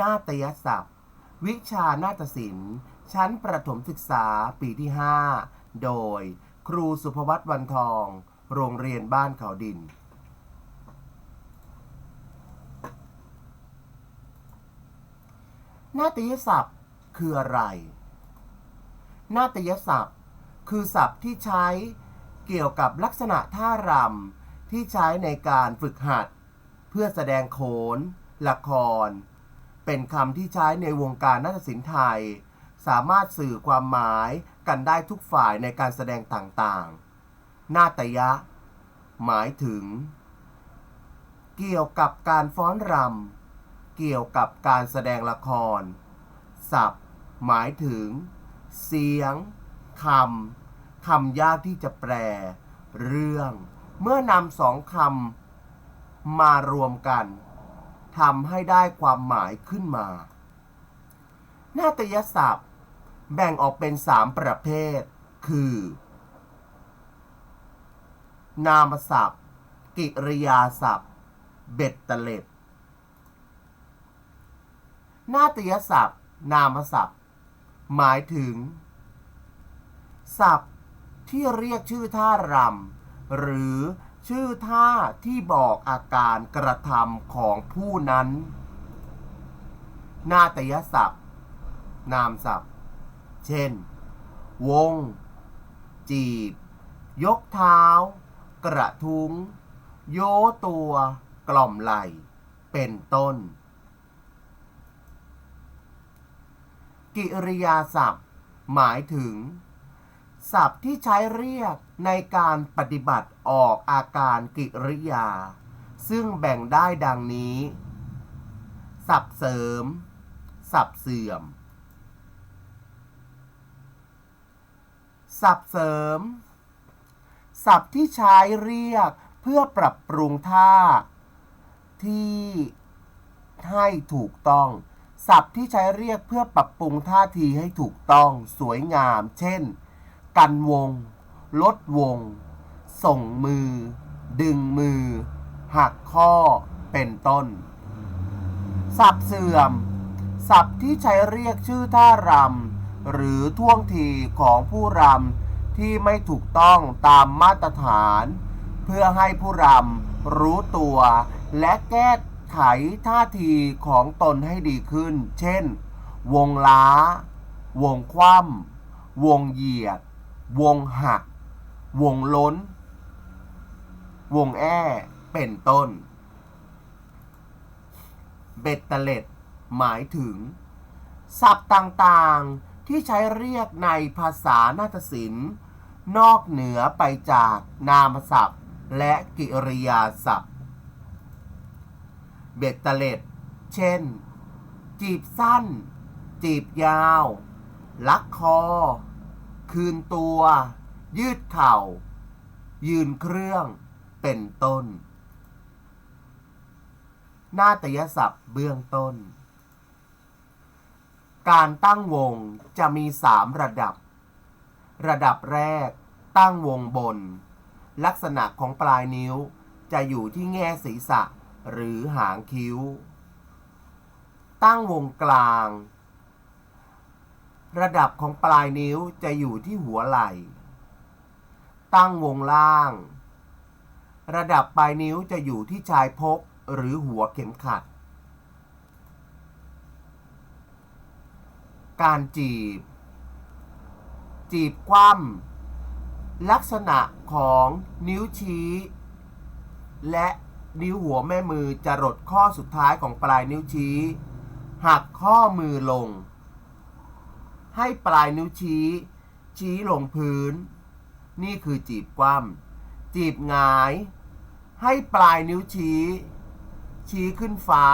นาฏยศัพท์ วิชานาฏศิลป์ ชั้นประถมศึกษาปีที่ 5 โดย ครูสุภวัตวันทอง โรงเรียนบ้านเขาดิน นาฏยศัพท์คืออะไร นาฏยศัพท์ คือศัพท์ที่ใช้เกี่ยวกับลักษณะท่ารำที่ใช้ในการฝึกหัด เพื่อแสดงโขน ละคร เป็นคำที่ใช้ในวงการนาฏศิลป์ไทย สามารถสื่อความหมายกันได้ทุกฝ่ายในการแสดงต่างๆ นาตยะ หมายถึง เกี่ยวกับการฟ้อนรำเกี่ยวกับการแสดงละคร ศัพท์ หมายถึง เสียงคำคำยากที่จะแปล เรื่อง เมื่อนำสองคำมารวมกัน ทำให้ได้ความหมายขึ้นมา นาฏยศัพท์ แบ่งออกเป็นสามประเภท คือ นามศัพท์ กิริยาศัพท์ เบ็ดตะเล็ด นาฏยศัพท์ นามศัพท์ หมายถึง ศัพท์ที่เรียกชื่อท่ารำหรือ ชื่อท่าที่บอกอาการกระทำของผู้นั้น นาฏยศัพท์ นามศัพท์ เช่น วง จีบ ยกเท้า กระทุ้ง โยตัว กล่อมไหล เป็นต้น กิริยาศัพท์ หมายถึง ศัพท์ที่ใช้เรียกในการปฏิบัติออกอาการกิริยา ซึ่งแบ่งได้ดังนี้ ศัพท์เสริม ศัพท์เสื่อม ศัพท์เสริม ศัพท์ที่ใช้เรียกเพื่อปรับปรุงท่า ที่ให้ถูกต้องศัพท์ที่ใช้เรียกเพื่อปรับปรุงท่าทีให้ถูกต้องสวยงาม เช่น กันวง ลดวง ส่งมือ ดึงมือ หักข้อเป็นต้นศัพท์เสื่อมศัพท์ที่ใช้เรียกชื่อท่ารำ หรือท่วงทีของผู้รำที่ไม่ถูกต้องตามมาตรฐาน เพื่อให้ผู้รำรู้ตัวและแก้ไขท่าทีของตนให้ดีขึ้น เช่น วงล้า วงคว่ำวงเหยียด วงหัก วงล้น วงแอ้เป็นต้น เบ็ดเตล็ด หมายถึง ศัพท์ต่างๆที่ใช้เรียกในภาษานาฏศิลป์ นอกเหนือไปจากนามศัพท์และกิริยาศัพท์ เบ็ดเตล็ด เช่น จีบสั้น จีบยาว ลักคอ คืนตัว ยืดเข่า ยืนเครื่องเป็นต้น นาฏยศัพท์เบื้องต้น การตั้งวงจะมีสามระดับ ระดับแรกตั้งวงบน ลักษณะของปลายนิ้วจะอยู่ที่แง่ศีรษะหรือหางคิ้ว ตั้งวงกลาง ระดับของปลายนิ้วจะอยู่ที่หัวไหล่ ตั้งวงล่าง ระดับปลายนิ้วจะอยู่ที่ชายพกหรือหัวเข็มขัด การจีบ จีบคว่ำลักษณะของนิ้วชี้ และนิ้วหัวแม่มือจะรดข้อสุดท้ายของปลายนิ้วชี้ หักข้อมือลง ให้ปลายนิ้วชี้ ชี้ลงพื้น นี่คือจีบคว่ำจีบหงาย ให้ปลายนิ้วชี้ ชี้ขึ้นฟ้า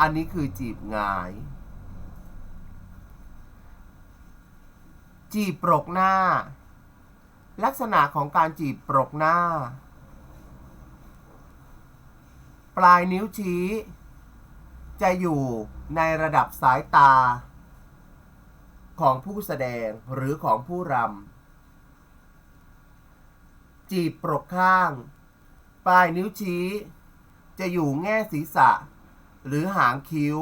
อันนี้คือจีบหงาย จีบปรกหน้า ลักษณะของการจีบปรกหน้า ปลายนิ้วชี้ จะอยู่ในระดับสายตา ของผู้แสดงหรือของผู้รำ จีบปรกข้าง ปลายนิ้วชี้ จะอยู่แง่ศีรษะ หรือหางคิ้ว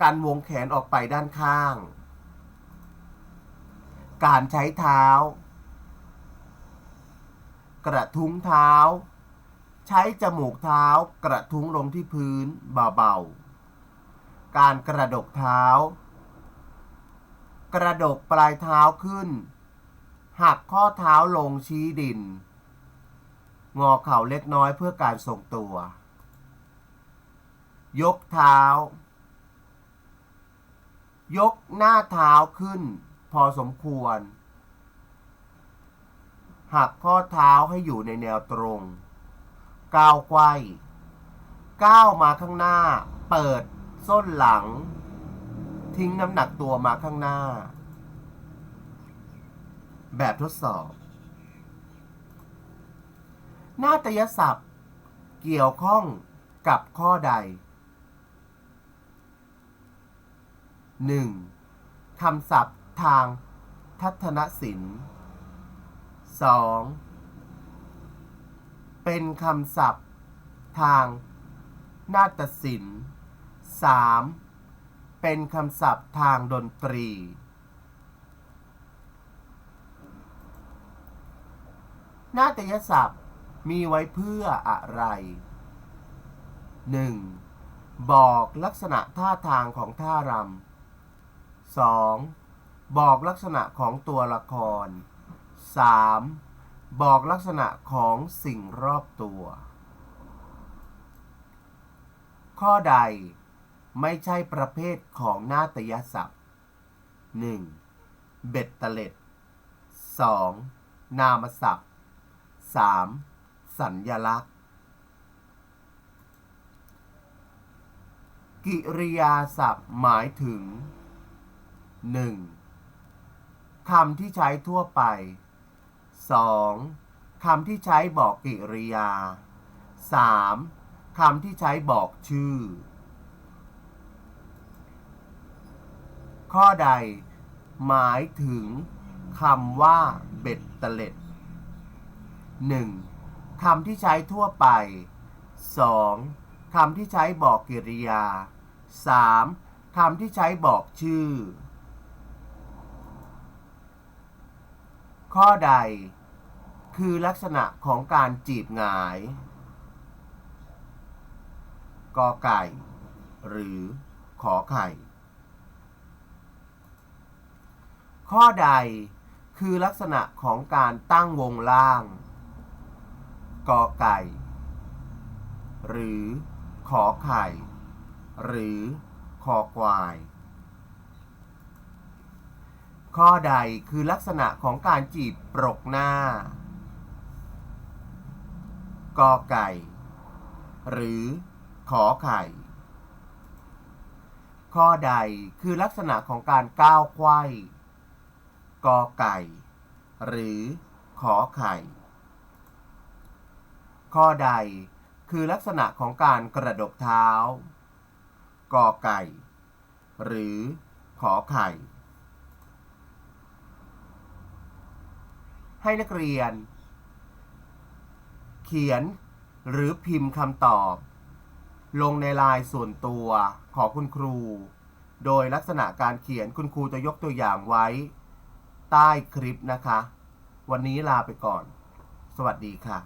กันวงแขนออกไปด้านข้าง การใช้เท้า กระทุ้งเท้า ใช้จมูกเท้ากระทุ้งลงที่พื้นเบาๆ การกระดกเท้า กระดกปลายเท้าขึ้น หักข้อเท้าลงชี้ดิน งอเข่าเล็กน้อยเพื่อการทรงตัว ยกเท้า ยกหน้าเท้าขึ้น พอสมควร หักข้อเท้าให้อยู่ในแนวตรง ก้าวไกวก้าวมาข้างหน้า เปิด ส้นหลัง ทิ้งน้ำหนักตัวมาข้างหน้า แบบทดสอบ นาฏยศัพท์ เกี่ยวข้องกับข้อใด 1. คำศัพท์ทางทัศนศิลป์ 2. เป็นคำศัพท์ทางนาฏศิลป์ 3. เป็นคำศัพท์ทางดนตรี นาฏยศัพท์มีไว้เพื่ออะไร 1. บอกลักษณะท่าทางของท่ารำ 2. บอกลักษณะของตัวละคร 3. บอกลักษณะของสิ่งรอบตัว ข้อใด ไม่ใช่ประเภทของนาฏยศัพท์ 1. เบ็ดเตล็ด 2. นามศัพท์ 3. สัญญลักษณ์ กิริยาศัพท์หมายถึง 1. คำที่ใช้ทั่วไป 2. คำที่ใช้บอกกิริยา 3. คำที่ใช้บอกชื่อ ข้อใด หมายถึงคำว่าเบ็ดเตล็ด 1. คำที่ใช้ทั่วไป 2. คำที่ใช้บอกกิริยา 3. คำที่ใช้บอกชื่อ ข้อใด คือลักษณะของการจีบหงายกอไก่ หรือขอไข่ ข้อใดคือลักษณะของการตั้งวงล่าง กอไก่ หรือขอไข่ หรือคอควาย ข้อใดคือลักษณะของการจีบปรกหน้า กอไก่ หรือขอไข่ ข้อใดคือลักษณะของการก้าวไขว้ กอไก่ หรือขอไข่ ข้อใดคือลักษณะของการกระดกเท้า กอไก่ หรือขอไข่ ให้นักเรียน เขียนหรือพิมพ์คำตอบ ลงในลายส่วนตัวของคุณครู โดยลักษณะการเขียนคุณครูจะยกตัวอย่างไว้ ใต้คลิปนะคะ วันนี้ลาไปก่อน สวัสดีค่ะ